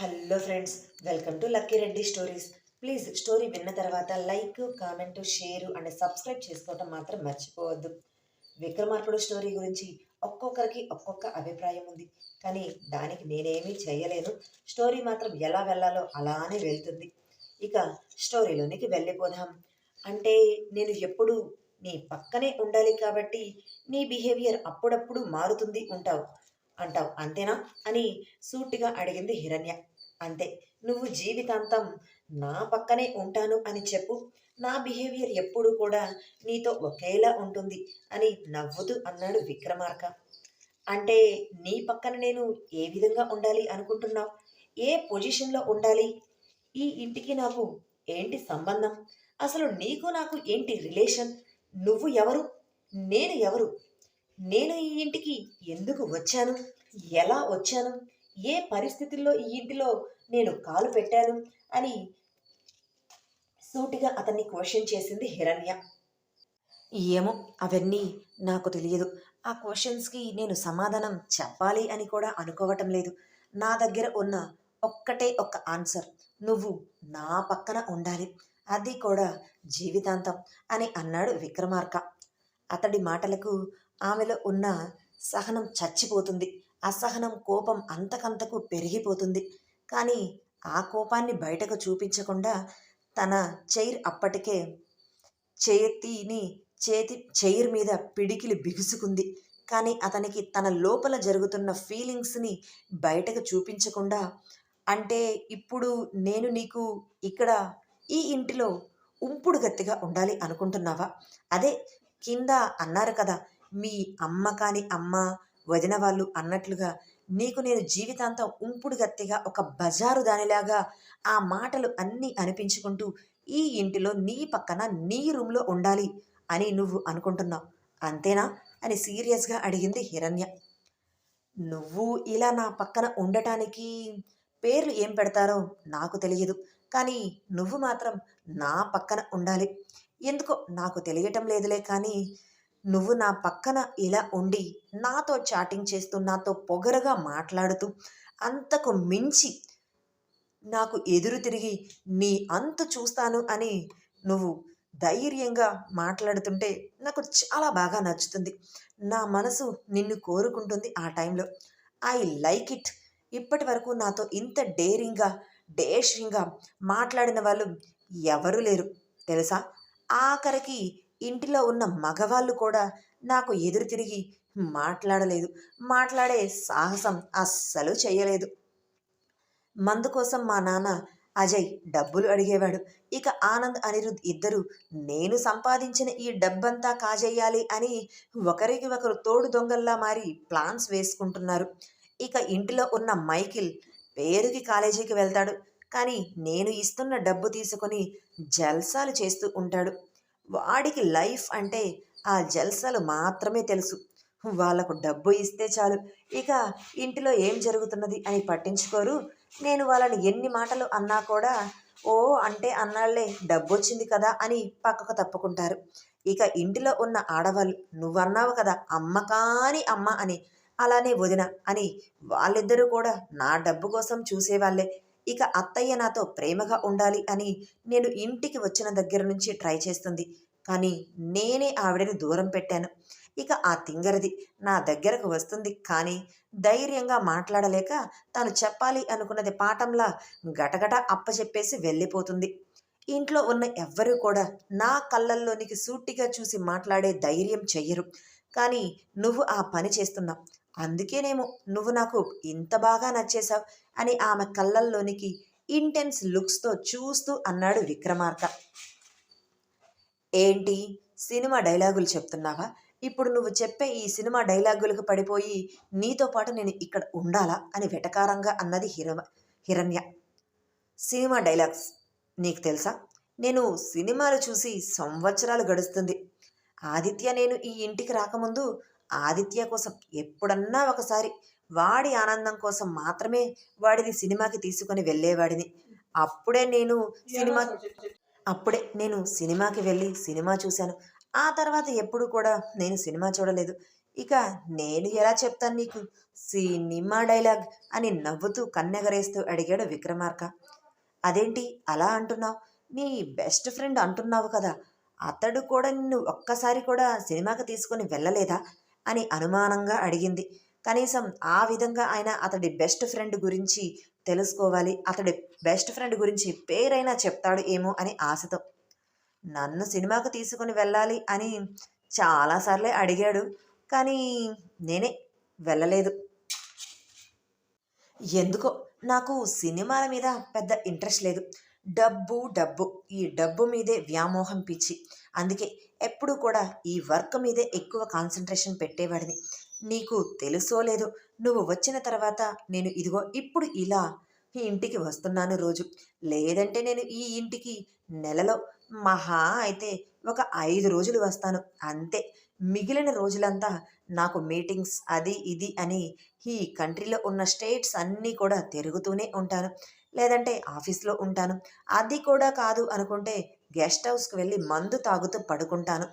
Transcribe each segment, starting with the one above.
Hello friends welcome to Lucky Reddy stories. Please story విన్న తర్వాత like comment share and subscribe చేసుకోవటం మాత్రం మర్చిపోవద్దు. విక్రమార్పుడు స్టోరీ గురించి ఒక్కొక్కరికి ఒక్కొక్క అభిప్రాయం ఉంది. కానీ దానికి నేనేమీ చేయలేను. స్టోరీ మాత్రం ఎలా వెళ్ళాలో అలానే వెళ్తుంది. ఇక స్టోరీలోనికి వెళ్ళిపోదాం. అంటే నేను ఎప్పుడు నీ పక్కనే ఉండాలి కాబట్టి నీ బిహేవియర్ అప్పుడప్పుడు మారుతుంది ఉంటావు. అంటావు. అంతేనా? అని సూటిగా అడిగింది హిరణ్య. అంతే. నువ్వు జీవితాంతం నా పక్కనే ఉంటాను అని చెప్పు. నా బిహేవియర్ ఎప్పుడూ కూడా నీతో ఒకేలా ఉంటుంది అని నవ్వుతూ అన్నాడు విక్రమార్క. అంటే నీ పక్కన నేను ఏ విధంగా ఉండాలి అనుకుంటున్నావు? ఏ పొజిషన్లో ఉండాలి? ఈ ఇంటికి నాకు ఏంటి సంబంధం? అసలు నీకు నాకు ఏంటి రిలేషన్? నువ్వు ఎవరు? నేను ఎవరు? నేను ఈ ఇంటికి ఎందుకు వచ్చాను? ఎలా వచ్చాను? ఏ పరిస్థితుల్లో ఈ ఇంటిలో నేను కాలు పెట్టాను? అని సూటిగా అతన్ని క్వశ్చన్ చేసింది హిరణ్య. ఏమో అవన్నీ నాకు తెలియదు. ఆ క్వశ్చన్స్కి నేను సమాధానం చెప్పాలి అని కూడా అనుకోవటం లేదు. నా దగ్గర ఉన్న ఒక్కటే ఒక్క ఆన్సర్. నువ్వు నా పక్కన ఉండాలి. అది కూడా జీవితాంతం అని అన్నాడు విక్రమార్క. అతడి మాటలకు ఆమెలో ఉన్న సహనం చచ్చిపోతుంది. అసహనం కోపం అంతకంతకు పెరిగిపోతుంది. కానీ ఆ కోపాన్ని బయటకు చూపించకుండా తన చైర్ అప్పటికే చేతిని చేతి చైర్ మీద పిడికిలి బిగుసుకుంది. కానీ అతనికి తన లోపల జరుగుతున్న ఫీలింగ్స్ని బయటకు చూపించకుండా అంటే ఇప్పుడు నేను నీకు ఇక్కడ ఈ ఇంటిలో ఉంపుడు గత్తిగా ఉండాలి అనుకుంటున్నావా? అదే కింద అన్నారు కదా మీ అమ్మ కాని అమ్మ వదిన వాళ్ళు అన్నట్లుగా నీకు నేను జీవితాంతం ఉంపుడు గత్తిగా ఒక బజారు దానిలాగా ఆ మాటలు అన్నీ అనిపించుకుంటూ ఈ ఇంటిలో నీ పక్కన నీ రూమ్లో ఉండాలి అని నువ్వు అనుకుంటున్నావు. అంతేనా? అని సీరియస్గా అడిగింది హిరణ్య. నువ్వు ఇలా నా పక్కన ఉండటానికి పేర్లు ఏం పెడతారో నాకు తెలియదు. కానీ నువ్వు మాత్రం నా పక్కన ఉండాలి. ఎందుకో నాకు తెలియటం లేదులే కానీ నువ్వు నా పక్కన ఇలా ఉండి నాతో చాటింగ్ చేస్తూ నాతో పొగరగా మాట్లాడుతూ అంతకు మించి నాకు ఎదురు తిరిగి నీ అంతు చూస్తాను అని నువ్వు ధైర్యంగా మాట్లాడుతుంటే నాకు చాలా బాగా నచ్చుతుంది. నా మనసు నిన్ను కోరుకుంటుంది ఆ టైంలో. I like it. ఇప్పటి వరకు నాతో ఇంత డేరింగ్గా డేషింగ్గా మాట్లాడిన వాళ్ళు ఎవరూ లేరు. తెలుసా? ఆఖరికి ఇంటిలో ఉన్న మగవాళ్ళు కూడా నాకు ఎదురు తిరిగి మాట్లాడలేదు. మాట్లాడే సాహసం అస్సలు చేయలేదు. మందు కోసం మా నాన్న అజయ్ డబ్బులు అడిగేవాడు. ఇక ఆనంద్ అనిరుద్ ఇద్దరు నేను సంపాదించిన ఈ డబ్బంతా కాజేయాలి అని ఒకరికి ఒకరు తోడు దొంగల్లా మారి ప్లాన్స్ వేసుకుంటున్నారు. ఇక ఇంటిలో ఉన్న మైకిల్ పేరుకి కాలేజీకి వెళ్తాడు. కానీ నేను ఇస్తున్న డబ్బు తీసుకొని జల్సాలు చేస్తూ ఉంటాడు. వాడికి లైఫ్ అంటే ఆ జల్సాలు మాత్రమే తెలుసు. వాళ్ళకు డబ్బు ఇస్తే చాలు. ఇక ఇంటిలో ఏం జరుగుతున్నది అని పట్టించుకోరు. నేను వాళ్ళని ఎన్ని మాటలు అన్నా కూడా ఓ అంటే అన్నాళ్ళే డబ్బు వచ్చింది కదా అని పక్కకు తప్పుకుంటారు. ఇక ఇంటిలో ఉన్న ఆడవాళ్ళు నువ్వన్నావు కదా అమ్మ కాని అమ్మ అని అలానే వదిన అని వాళ్ళిద్దరూ కూడా నా డబ్బు కోసం చూసేవాళ్ళే. ఇక అత్తయ్య నాతో ప్రేమగా ఉండాలి అని నేను ఇంటికి వచ్చిన దగ్గర నుంచి ట్రై చేస్తుంది. కానీ నేనే ఆవిడని దూరం పెట్టాను. ఇక ఆ తింగరది నా దగ్గరకు వస్తుంది. కానీ ధైర్యంగా మాట్లాడలేక తాను చెప్పాలి అనుకున్నది పాఠంలా గటగట అప్పచెప్పేసి వెళ్ళిపోతుంది. ఇంట్లో ఉన్న ఎవ్వరూ కూడా నా కళ్ళల్లోనికి సూటిగా చూసి మాట్లాడే ధైర్యం చెయ్యరు. కానీ నువ్వు ఆ పని చేస్తున్నావు. అందుకేనేమో నువ్వు నాకు ఇంత బాగా నచ్చేశావు అని ఆమె కళ్ళల్లోనికి ఇంటెన్స్ లుక్స్తో చూస్తూ అన్నాడు విక్రమార్క. ఏంటి? సినిమా డైలాగులు చెప్తున్నావా? ఇప్పుడు నువ్వు చెప్పే ఈ సినిమా డైలాగులకు పడిపోయి నీతో పాటు నేను ఇక్కడ ఉండాలా? అని వెటకారంగా అన్నది హిరమ హిరణ్య. సినిమా డైలాగ్స్ నీకు తెలుసా? నేను సినిమాలు చూసి సంవత్సరాలు గడుస్తుంది. ఆదిత్య నేను ఈ ఇంటికి రాకముందు ఆదిత్య కోసం ఎప్పుడన్నా ఒకసారి వాడి ఆనందం కోసం మాత్రమే వాడిని సినిమాకి తీసుకొని వెళ్ళేవాడిని. అప్పుడే నేను సినిమా అప్పుడే నేను సినిమాకి వెళ్ళి సినిమా చూశాను. ఆ తర్వాత ఎప్పుడు కూడా నేను సినిమా చూడలేదు. ఇక నేను ఎలా చెప్తాను నీకు? సినిమా డైలాగ్ అని నవ్వుతూ కన్నెగరేస్తూ అడిగాడు విక్రమార్క. అదేంటి? అలా అంటున్నావు? నీ బెస్ట్ ఫ్రెండ్ అంటున్నావు కదా. అతడు కూడా నిన్ను ఒక్కసారి కూడా సినిమాకి తీసుకొని వెళ్ళలేదా? అని అనుమానంగా అడిగింది. కనీసం ఆ విధంగా ఆయన అతడి బెస్ట్ ఫ్రెండ్ గురించి తెలుసుకోవాలి. అతడి బెస్ట్ ఫ్రెండ్ గురించి పేరైనా చెప్తాడు ఏమో అని ఆశతో. నన్ను సినిమాకు తీసుకుని వెళ్ళాలి అని చాలాసార్లే అడిగాడు. కానీ నేనే వెళ్ళలేదు. ఎందుకో నాకు సినిమాల మీద పెద్ద ఇంట్రెస్ట్ లేదు. డబ్బు డబ్బు. ఈ డబ్బు మీదే వ్యామోహం పిచ్చి. అందుకే ఎప్పుడు కూడా ఈ వర్క్ మీదే ఎక్కువ కాన్సన్ట్రేషన్ పెట్టేవాడిని. నీకు తెలుసో లేదో నువ్వు వచ్చిన తర్వాత నేను ఇదిగో ఇప్పుడు ఇలా ఈ ఇంటికి వస్తున్నాను రోజు. లేదంటే నేను ఈ ఇంటికి నెలలో మహా అయితే ఒక ఐదు రోజులు వస్తాను. అంతే. మిగిలిన రోజులంతా నాకు మీటింగ్స్ అది ఇది అని ఈ కంట్రీలో ఉన్న స్టేట్స్ అన్నీ కూడా తిరుగుతూనే ఉంటాను. లేదంటే ఆఫీస్లో ఉంటాను. అది కూడా కాదు అనుకుంటే గెస్ట్ హౌస్కి వెళ్ళి మందు తాగుతూ పడుకుంటాను.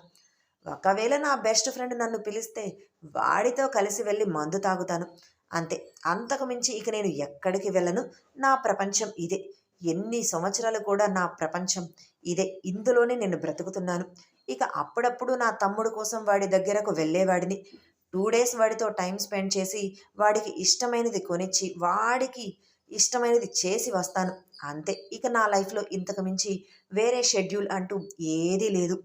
ఒకవేళ నా బెస్ట్ ఫ్రెండ్ నన్ను పిలిస్తే వాడితో కలిసి వెళ్ళి మందు తాగుతాను. అంతే. అంతకు మించి ఇక నేను ఎక్కడికి వెళ్ళను. నా ప్రపంచం ఇదే. ఎన్ని సంవత్సరాలు కూడా నా ప్రపంచం ఇదే. ఇందులోనే నేను బ్రతుకుతున్నాను. ఇక అప్పుడప్పుడు నా తమ్ముడు కోసం వాడి దగ్గరకు వెళ్ళేవాడిని. టూ డేస్ వాడితో టైం స్పెండ్ చేసి వాడికి ఇష్టమైనది కొనిచ్చి వాడికి ఇష్టమైనది చేసి వస్తాను. అంతే. ఇక నా లైఫ్లో ఇంతకు మించి వేరే షెడ్యూల్ అంటూ ఏదీ లేదు.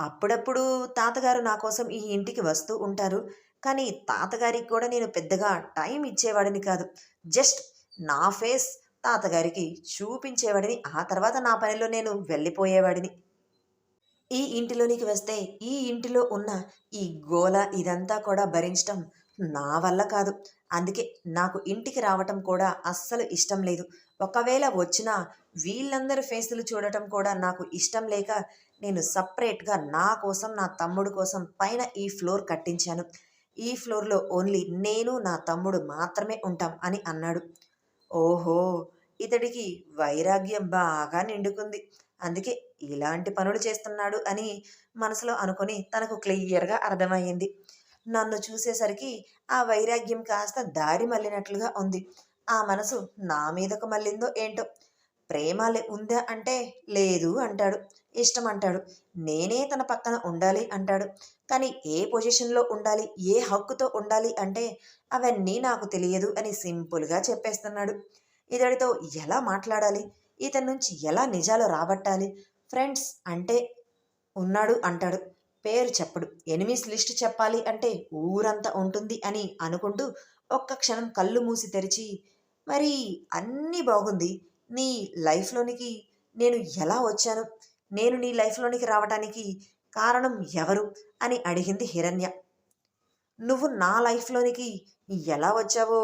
అప్పుడప్పుడు తాతగారు నా కోసం ఈ ఇంటికి వస్తూ ఉంటారు. కానీ తాతగారికి కూడా నేను పెద్దగా టైం ఇచ్చేవాడిని కాదు. జస్ట్ నా ఫేస్ తాతగారికి చూపించేవాడిని. ఆ తర్వాత నా పనిలో నేను వెళ్ళిపోయేవాడిని. ఈ ఇంటిలోనికి వస్తే ఈ ఇంటిలో ఉన్న ఈ గోల ఇదంతా కూడా భరించడం నా వల్ల కాదు. అందుకే నాకు ఇంటికి రావటం కూడా అస్సలు ఇష్టం లేదు. ఒకవేళ వచ్చినా వీళ్ళందరి ఫేసులు చూడటం కూడా నాకు ఇష్టం లేక నేను సపరేట్గా నా కోసం నా తమ్ముడు కోసం పైన ఈ ఫ్లోర్ కట్టించాను. ఈ ఫ్లోర్లో ఓన్లీ నేను నా తమ్ముడు మాత్రమే ఉంటాం అని అన్నాడు. ఓహో! ఇతడికి వైరాగ్యం బాగా నిండుకుంది. అందుకే ఇలాంటి పనులు చేస్తున్నాడు అని మనసులో అనుకొని తనకు క్లియర్గా అర్థమయ్యింది. నన్ను చూసేసరికి ఆ వైరాగ్యం కాస్త దారి మళ్ళినట్లుగా ఉంది. ఆ మనసు నా మీదకు మళ్ళిందో ఏంటో? ప్రేమ లే- ఉందా అంటే లేదు అంటాడు. ఇష్టం అంటాడు. నేనే తన పక్కన ఉండాలి అంటాడు. కానీ ఏ పొజిషన్లో ఉండాలి? ఏ హక్కుతో ఉండాలి అంటే అవన్నీ నాకు తెలియదు అని సింపుల్గా చెప్పేస్తున్నాడు. ఇతడితో ఎలా మాట్లాడాలి? ఇతని నుంచి ఎలా నిజాలు రాబట్టాలి? ఫ్రెండ్స్ అంటే ఉన్నాడు అంటాడు. పేరు చెప్పడు. ఎనిమిస్ లిస్ట్ చెప్పాలి అంటే ఊరంతా ఉంటుంది అని అనుకుంటూ ఒక్క క్షణం కళ్ళు మూసి తెరిచి మరి అన్నీ బాగుంది. నీ లైఫ్లోనికి నేను ఎలా వచ్చాను? నేను నీ లైఫ్లోనికి రావటానికి కారణం ఎవరు? అని అడిగింది హిరణ్య. నువ్వు నా లైఫ్లోనికి ఎలా వచ్చావో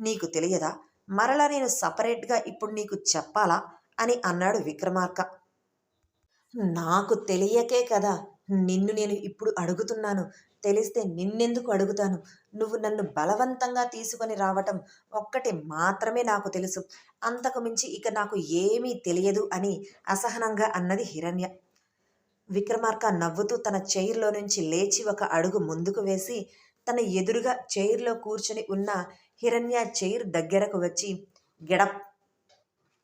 నీకు తెలియదా? మరలా నేను సపరేట్గా ఇప్పుడు నీకు చెప్పాలా? అని అన్నాడు విక్రమార్క. నాకు తెలియకే కదా! నిన్ను నేను ఇప్పుడు అడుగుతున్నాను. తెలిస్తే నిన్నెందుకు అడుగుతాను? నువ్వు నన్ను బలవంతంగా తీసుకొని రావటం ఒక్కటి మాత్రమే నాకు తెలుసు. అంతకు మించి ఇక నాకు ఏమీ తెలియదు అని అసహనంగా అన్నది హిరణ్య. విక్రమార్క నవ్వుతూ తన చైర్లో నుంచి లేచి ఒక అడుగు ముందుకు వేసి తన ఎదురుగా చైర్లో కూర్చొని ఉన్న హిరణ్య చైర్ దగ్గరకు వచ్చి గెడప్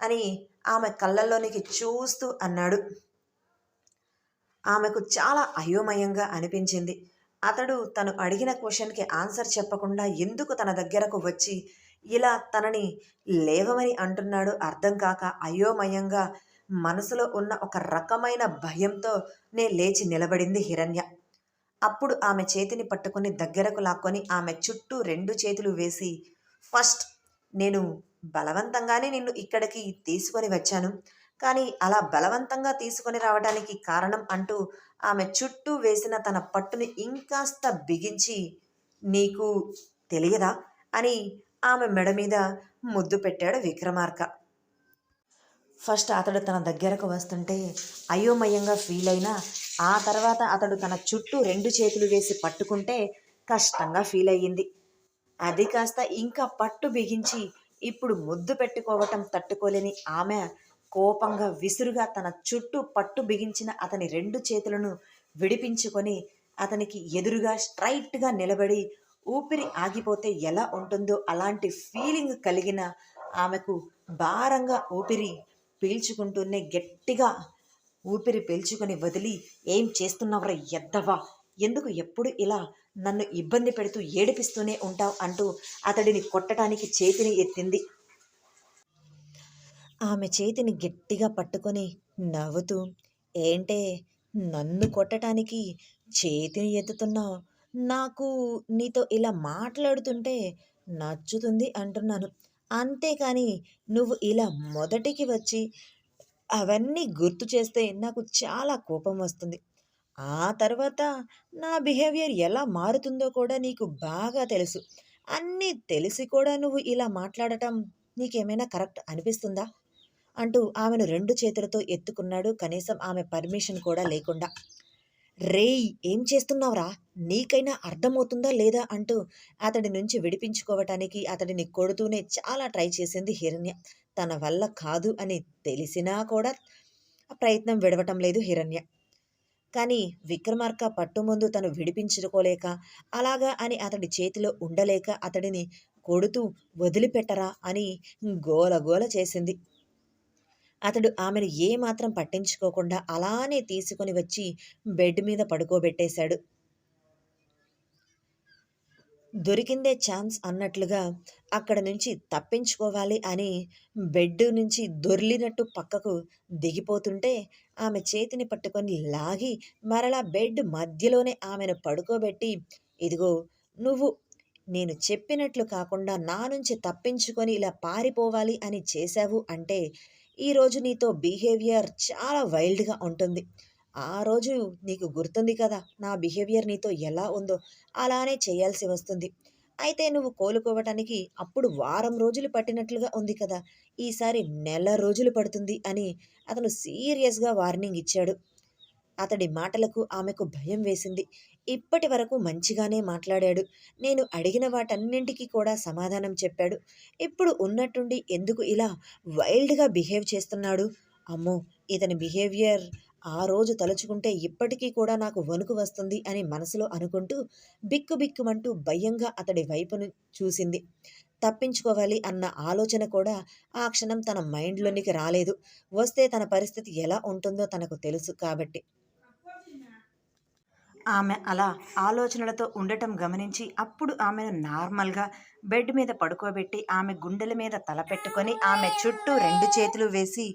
అని ఆమె కళ్ళల్లోనికి చూస్తూ అన్నాడు. ఆమెకు చాలా అయోమయంగా అనిపించింది. అతడు తను అడిగిన క్వశ్చన్కి ఆన్సర్ చెప్పకుండా ఎందుకు తన దగ్గరకు వచ్చి ఇలా తనని లేవమని అంటున్నాడు అర్థం కాక అయోమయంగా మనసులో ఉన్న ఒక రకమైన భయంతో నే లేచి నిలబడింది హిరణ్య. అప్పుడు ఆమె చేతిని పట్టుకొని దగ్గరకు లాక్కొని ఆమె చుట్టూ రెండు చేతులు వేసి ఫస్ట్ నేను బలవంతంగానే నిన్ను ఇక్కడికి తీసుకొని వచ్చాను. కానీ అలా బలవంతంగా తీసుకొని రావడానికి కారణం అంటూ ఆమె చుట్టూ వేసిన తన పట్టుని ఇంకాస్త బిగించి నీకు తెలియదా? అని ఆమె మెడ మీద ముద్దు పెట్టాడు విక్రమార్క. ఫస్ట్ అతడు తన దగ్గరకు వస్తుంటే అయోమయంగా ఫీల్ అయినా ఆ తర్వాత అతడు తన చుట్టూ రెండు చేతులు వేసి పట్టుకుంటే కష్టంగా ఫీల్ అయ్యింది. అది కాస్త ఇంకా పట్టు బిగించి ఇప్పుడు ముద్దు పెట్టుకోవటం తట్టుకోలేని ఆమె కోపంగా విసురుగా తన చుట్టూ పట్టు బిగించిన అతని రెండు చేతులను విడిపించుకొని అతనికి ఎదురుగా స్ట్రైట్గా నిలబడి ఊపిరి ఆగిపోతే ఎలా ఉంటుందో అలాంటి ఫీలింగ్ కలిగిన ఆమెకు భారంగా ఊపిరి పీల్చుకుంటూనే గట్టిగా ఊపిరి పీల్చుకొని వదిలి ఏం చేస్తున్నావురా ఎద్దవా ఎందుకు ఎప్పుడు ఇలా నన్ను ఇబ్బంది పెడుతూ ఏడిపిస్తూనే ఉంటావు? అంటూ అతడిని కొట్టడానికి చేతిని ఎత్తింది. ఆమె చేతిని గట్టిగా పట్టుకొని నవ్వుతూ ఏంటే నన్ను కొట్టడానికి చేతిని ఎత్తుతున్నావు? నాకు నీతో ఇలా మాట్లాడుతుంటే నచ్చుతుంది అంటున్నాను. అంతేకాని నువ్వు ఇలా మొదటికి వచ్చి అవన్నీ గుర్తు చేస్తే నాకు చాలా కోపం వస్తుంది. ఆ తర్వాత నా బిహేవియర్ ఎలా మారుతుందో కూడా నీకు బాగా తెలుసు. అన్నీ తెలిసి కూడా నువ్వు ఇలా మాట్లాడటం నీకేమైనా కరెక్ట్ అనిపిస్తుందా? అంటూ ఆమెను రెండు చేతులతో ఎత్తుకున్నాడు. కనీసం ఆమె పర్మిషన్ కూడా లేకుండా. రేయ్ ఏం చేస్తున్నావురా? నీకైనా అర్థమవుతుందా లేదా? అంటూ అతడి నుంచి విడిపించుకోవటానికి అతడిని కొడుతూనే చాలా ట్రై చేసింది హిరణ్య. తన వల్ల కాదు అని తెలిసినా కూడా ప్రయత్నం విడవటం లేదు హిరణ్య. కానీ విక్రమార్క పట్టుముందు తను విడిపించుకోలేక అలాగా అని అతడి చేతిలో ఉండలేక అతడిని కొడుతూ వదిలిపెట్టరా? అని గోల గోల చేసింది. అతడు ఆమెను ఏమాత్రం పట్టించుకోకుండా అలానే తీసుకొని వచ్చి బెడ్ మీద పడుకోబెట్టేశాడు. దొరికిందే ఛాన్స్ అన్నట్లుగా అక్కడ నుంచి తప్పించుకోవాలి అని బెడ్ నుంచి దొర్లినట్టు పక్కకు దిగిపోతుంటే ఆమె చేతిని పట్టుకొని లాగి మరలా బెడ్ మధ్యలోనే ఆమెను పడుకోబెట్టి ఇదిగో నువ్వు నేను చెప్పినట్లు కాకుండా నా నుంచి తప్పించుకొని ఇలా పారిపోవాలి అని చేశావు అంటే ఈరోజు నీతో బిహేవియర్ చాలా వైల్డ్గా ఉంటుంది. ఆ రోజు నీకు గుర్తుంది కదా నా బిహేవియర్ నీతో ఎలా ఉందో అలానే చేయాల్సి వస్తుంది. అయితే నువ్వు కోలుకోవటానికి అప్పుడు వారం రోజులు పట్టినట్లుగా ఉంది కదా ఈసారి నెల రోజులు పడుతుంది అని అతను సీరియస్గా వార్నింగ్ ఇచ్చాడు. అతడి మాటలకు ఆమెకు భయం వేసింది. ఇప్పటి వరకు మంచిగానే మాట్లాడాడు. నేను అడిగిన వాటన్నింటికి కూడా సమాధానం చెప్పాడు. ఇప్పుడు ఉన్నట్టుండి ఎందుకు ఇలా వైల్డ్గా బిహేవ్ చేస్తున్నాడు? అమ్మో! ఇతని బిహేవియర్ ఆ రోజు తలుచుకుంటే ఇప్పటికీ కూడా నాకు వణుకు వస్తుంది అని మనసులో అనుకుంటూ బిక్కు బిక్కుమంటూ భయంగా అతడి వైపును చూసింది. తప్పించుకోవాలి అన్న ఆలోచన కూడా ఆ క్షణం తన మైండ్లోనికి రాలేదు. వస్తే తన పరిస్థితి ఎలా ఉంటుందో తనకు తెలుసు కాబట్టి. ఆమె అలా ఆలోచనలతో ఉండటం గమనించి అప్పుడు ఆమెను నార్మల్గా బెడ్ మీద పడుకోబెట్టి ఆమె గుండెల మీద తల పెట్టుకొని ఆమె చుట్టూ రెండు చేతులు వేసి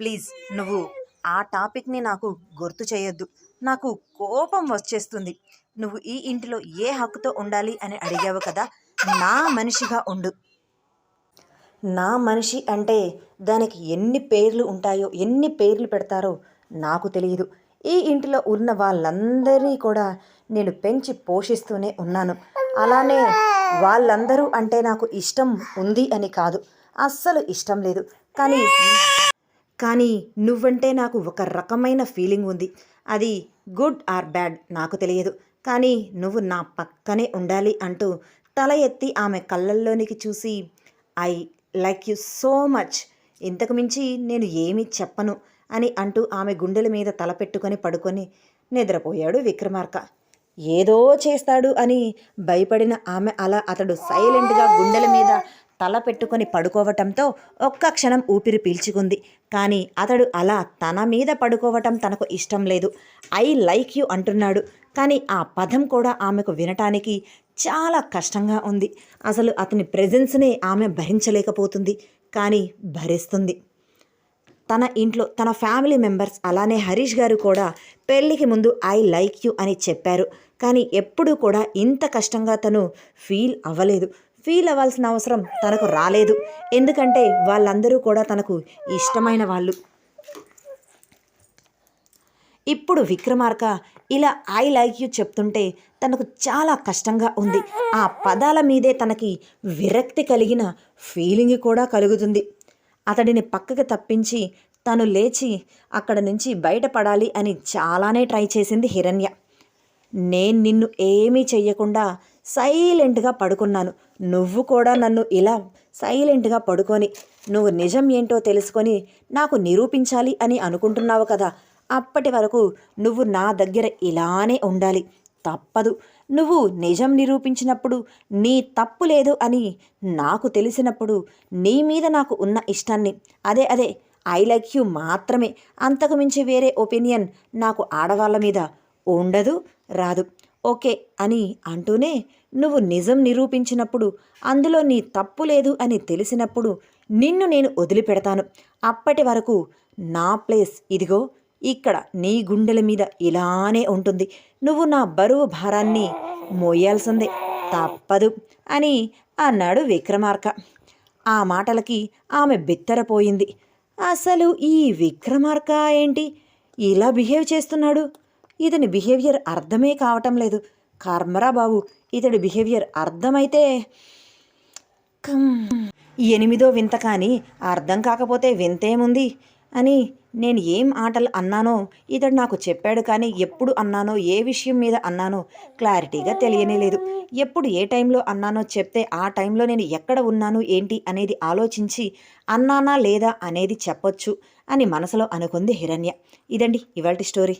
ప్లీజ్ నువ్వు ఆ టాపిక్ని నాకు గుర్తు చేయొద్దు. నాకు కోపం వచ్చేస్తుంది. నువ్వు ఈ ఇంటిలో ఏ హక్కుతో ఉండాలి అని అడిగావు కదా నా మనిషిగా ఉండు. నా మనిషి అంటే దానికి ఎన్ని పేర్లు ఉంటాయో ఎన్ని పేర్లు పెడతారో నాకు తెలియదు. ఈ ఇంటిలో ఉన్న వాళ్ళందరినీ కూడా నేను పెంచి పోషిస్తూనే ఉన్నాను. అలానే వాళ్ళందరూ అంటే నాకు ఇష్టం ఉంది అని కాదు. అస్సలు ఇష్టం లేదు. కానీ కానీ నువ్వంటే నాకు ఒక రకమైన ఫీలింగ్ ఉంది. అది గుడ్ ఆర్ బ్యాడ్ నాకు తెలియదు. కానీ నువ్వు నా పక్కనే ఉండాలి అంటూ తల ఎత్తి ఆమె కళ్ళల్లోనికి చూసి I like you so much. ఇంతకు మించి నేను ఏమీ చెప్పను. అని అంటూ ఆమె గుండెల మీద తలపెట్టుకొని పడుకొని నిద్రపోయాడు విక్రమార్క. ఏదో చేస్తాడు అని భయపడిన ఆమె అలా అతడు సైలెంట్గా గుండెల మీద తల పెట్టుకొని పడుకోవటంతో ఒక్క క్షణం ఊపిరి పీల్చుకుంది. కానీ అతడు అలా తన మీద పడుకోవటం తనకు ఇష్టం లేదు. ఐ లైక్ యూ అంటున్నాడు. కానీ ఆ పదం కూడా ఆమెకు వినటానికి చాలా కష్టంగా ఉంది. అసలు అతని ప్రెజెన్స్నే ఆమె భరించలేకపోతుంది. కానీ భరిస్తుంది. తన ఇంట్లో తన ఫ్యామిలీ మెంబర్స్ అలానే హరీష్ గారు కూడా పెళ్ళికి ముందు ఐ లైక్ యూ అని చెప్పారు. కానీ ఎప్పుడూ కూడా ఇంత కష్టంగా తను ఫీల్ అవ్వలేదు. ఫీల్ అవ్వాల్సిన అవసరం తనకు రాలేదు. ఎందుకంటే వాళ్ళందరూ కూడా తనకు ఇష్టమైన వాళ్ళు. ఇప్పుడు విక్రమార్క ఇలా ఐ లైక్ యూ చెప్తుంటే తనకు చాలా కష్టంగా ఉంది. ఆ పదాల మీదే తనకి విరక్తి కలిగిన ఫీలింగ్ కూడా కలుగుతుంది. అతడిని పక్కకి తప్పించి తను లేచి అక్కడ నుంచి బయటపడాలి అని చాలానే ట్రై చేసింది హిరణ్య. నేను నిన్ను ఏమీ చెయ్యకుండా సైలెంట్గా పడుకున్నాను. నువ్వు కూడా నన్ను ఇలా సైలెంట్గా పడుకొని నువ్వు నిజం ఏంటో తెలుసుకొని నాకు నిరూపించాలి అని అనుకుంటున్నావు కదా అప్పటి వరకు నువ్వు నా దగ్గర ఇలానే ఉండాలి. తప్పదు. నువ్వు నిజం నిరూపించినప్పుడు నీ తప్పు లేదు అని నాకు తెలిసినప్పుడు నీ మీద నాకు ఉన్న ఇష్టాన్ని అదే అదే ఐ లైక్ యూ మాత్రమే. అంతకు మించి వేరే ఒపీనియన్ నాకు ఆడవాళ్ళ మీద ఉండదు రాదు. ఓకే అని అంటూనే నువ్వు నిజం నిరూపించినప్పుడు అందులో నీ తప్పు లేదు అని తెలిసినప్పుడు నిన్ను నేను వదిలిపెడతాను. అప్పటి వరకు నా ప్లేస్ ఇదిగో ఇక్కడ నీ గుండెల మీద ఇలానే ఉంటుంది. నువ్వు నా బరువు భారాన్ని మోయాల్సిందే. తప్పదు అని అన్నాడు విక్రమార్క. ఆ మాటలకి ఆమె బిత్తరపోయింది. అసలు ఈ విక్రమార్క ఏంటి? ఇలా బిహేవ్ చేస్తున్నాడు? ఇతని బిహేవియర్ అర్థమే కావటం లేదు. కర్మరా బాబు ఇతడి బిహేవియర్ అర్థమైతే ఎనిమిదో వింత కానీ అర్థం కాకపోతే వింతేముంది అని నేను ఏం ఆటలు అన్నానో ఇతడు నాకు చెప్పాడు కానీ ఎప్పుడు అన్నానో ఏ విషయం మీద అన్నానో క్లారిటీగా తెలియనే లేదు. ఎప్పుడు ఏ టైంలో అన్నానో చెప్తే ఆ టైంలో నేను ఎక్కడ ఉన్నాను ఏంటి అనేది ఆలోచించి అన్నానా లేదా అనేది చెప్పొచ్చు అని మనసులో అనుకుంది హిరణ్య. ఇదండి ఇవాళ స్టోరీ.